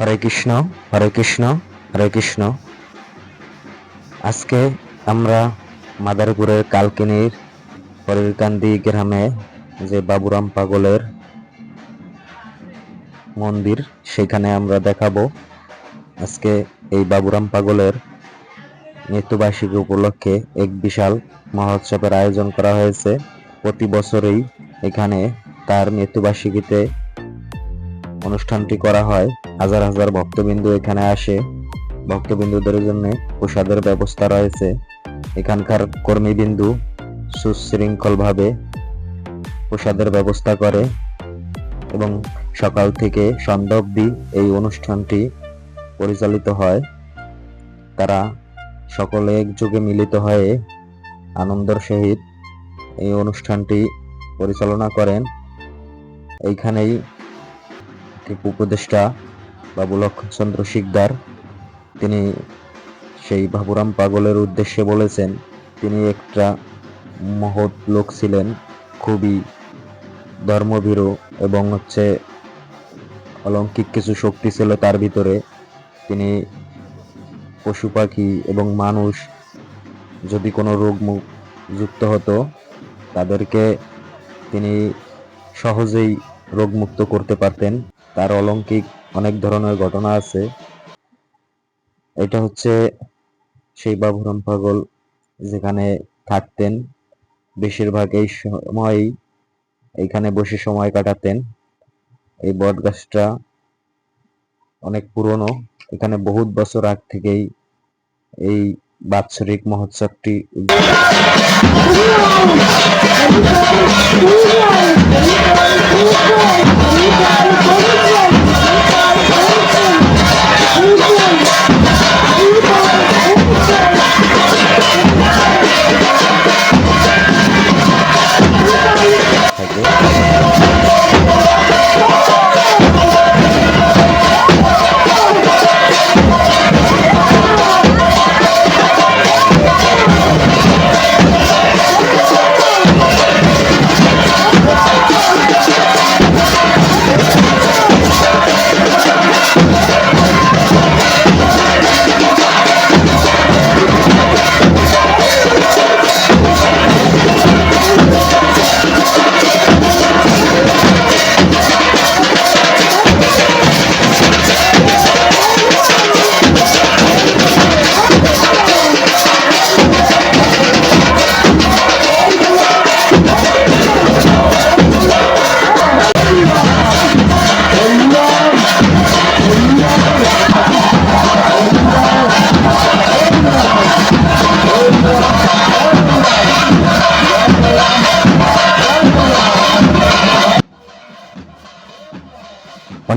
হরে কৃষ্ণ হরে কৃষ্ণ হরে কৃষ্ণ। আজকে আমরা মাদারপুরের কালকিনির হরিরকান্দি গ্রামে যে বাবুরাম পাগলের মন্দির, সেখানে আমরা দেখাবো আজকে এই বাবুরাম পাগলের মৃত্যুবার্ষিকী উপলক্ষে এক বিশাল মহোৎসবের আয়োজন করা হয়েছে। প্রতি বছরই এখানে তার মৃত্যুবার্ষিকীতে অনুষ্ঠানটি করা হয়। হাজার হাজার ভক্তবিন্দু এখানে আসে। ভক্তবিন্দুদের জন্য প্রসাদের ব্যবস্থা রয়েছে। এখানকার কর্মীবিন্দু সুশৃঙ্খলভাবে প্রসাদের ব্যবস্থা করে এবং সকাল থেকে সন্ধ্যা অবধি এই অনুষ্ঠানটি পরিচালিত হয়। তারা সকলে একযোগে মিলিত হয়ে আনন্দের সহিত এই অনুষ্ঠানটি পরিচালনা করেন। এইখানেই উপদেষ্টা বাবু লক্ষণচন্দ্র শিকদার। তিনি সেই বাবুরাম পাগলের উদ্দেশ্যে বলেছেন, তিনি একটা মহৎ লোক ছিলেন, খুবই ধর্মভীরু এবং হচ্ছে অলৌকিক কিছু শক্তি ছিল তার ভিতরে। তিনি পশু পাখি এবং মানুষ যদি কোনো রোগ যুক্ত হতো, তাদেরকে তিনি সহজেই রোগমুক্ত করতে পারতেন। তার অলৌকিক অনেক ধরনের ঘটনা আছে। এটা হচ্ছে সেই বাবুরাম পাগল যেখানে থাকতেন বেশিরভাগ এই সময়ই এইখানে বসে সময় কাটাতেন। এই বট গাছটা অনেক পুরনো, এখানে বহুত বছর আগ থেকেই এই বাৎসরিক মহোৎসবটি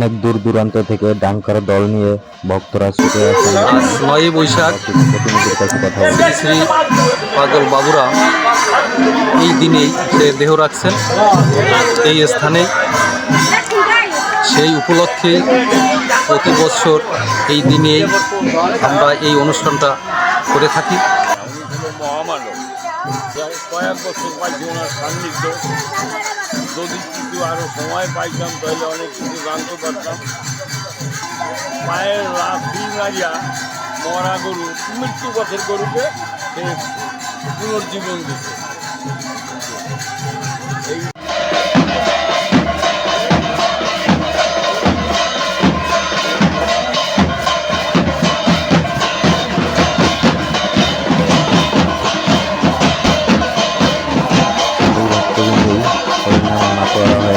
অনেক দূর দূরান্ত থেকে ডাঙ্কার দল নিয়ে ভক্তরা ছুটে আসেন। নয়ই বৈশাখ কথা শ্রী শ্রী পাগল বাবুরা এই দিনেই সে দেহ রাখছেন, এই স্থানে সেই উপলক্ষে প্রতি বছর এই দিনেই আমরা এই অনুষ্ঠানটা করে থাকি। কয়েক বছর পাইছি ওনার সান্নিধ্য। যদি কিছু আরও সময় পাইতাম, তাহলে অনেক কিছু জানতে পারতাম। পায়ের রাত্রি মারিয়া মরা গরু, মৃত্যু পথের গরুকে পুনর্জীবন দিচ্ছে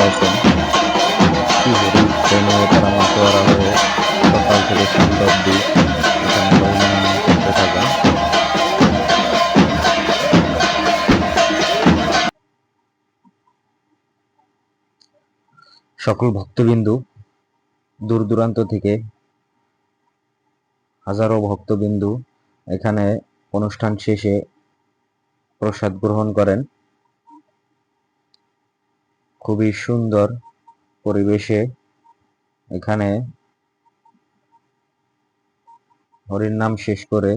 আছেন তারা মাতোয়ারা হয়ে সকাল থেকে সন্ধ্যা অব্দি সকল ভক্তবিন্দু দূর দূরান্ত থেকে হাজারো ভক্তবিন্দু এখানে অনুষ্ঠান শেষে প্রসাদ গ্রহণ করেন। খুবই সুন্দর পরিবেশে এখানে হরির নাম শেষ করে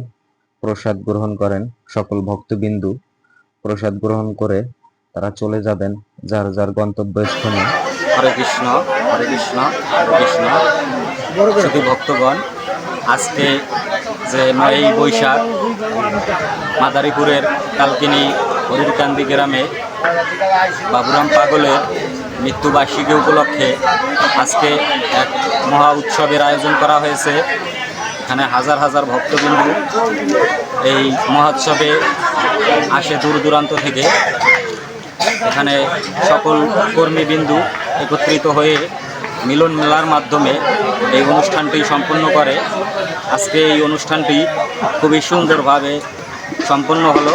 প্রসাদ গ্রহণ করেন সকল ভক্তবিন্দু। প্রসাদ গ্রহণ করে তারা চলে যাবেন যার যার গন্তব্যস্থানে হরে কৃষ্ণ হরে কৃষ্ণ হরে কৃষ্ণ। শুধু ভক্তগণ, আজকে যে নয়ই বৈশাখ, মাদারীপুরের কালকিনি হরিরকান্দি গ্রামে বাবুরাম পাগলের মৃত্যুবার্ষিকী উপলক্ষে আজকে এক মহা উৎসবের আয়োজন করা হয়েছে। এখানে হাজার হাজার ভক্তবিন্দু এই মহোৎসবে আসে দূর দূরান্ত থেকে। এখানে সকল কর্মীবিন্দু একত্রিত হয়ে মিলন মেলার মাধ্যমে এই অনুষ্ঠানটি সম্পন্ন করে। আজকে এই অনুষ্ঠানটি খুবই সুন্দরভাবে সম্পন্ন হলো।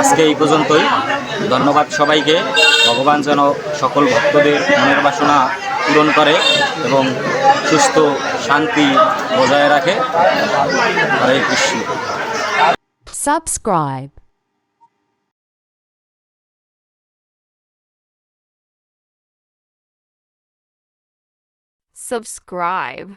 আজকে এই পর্যন্তই। ধন্যবাদ সবাইকে। ভগবান যেন সকল ভক্তদের মনের বাসনা পূরণ করে এবং সুস্থ শান্তি বজায় রাখে। হরে কৃষ্ণ। Subscribe subscribe.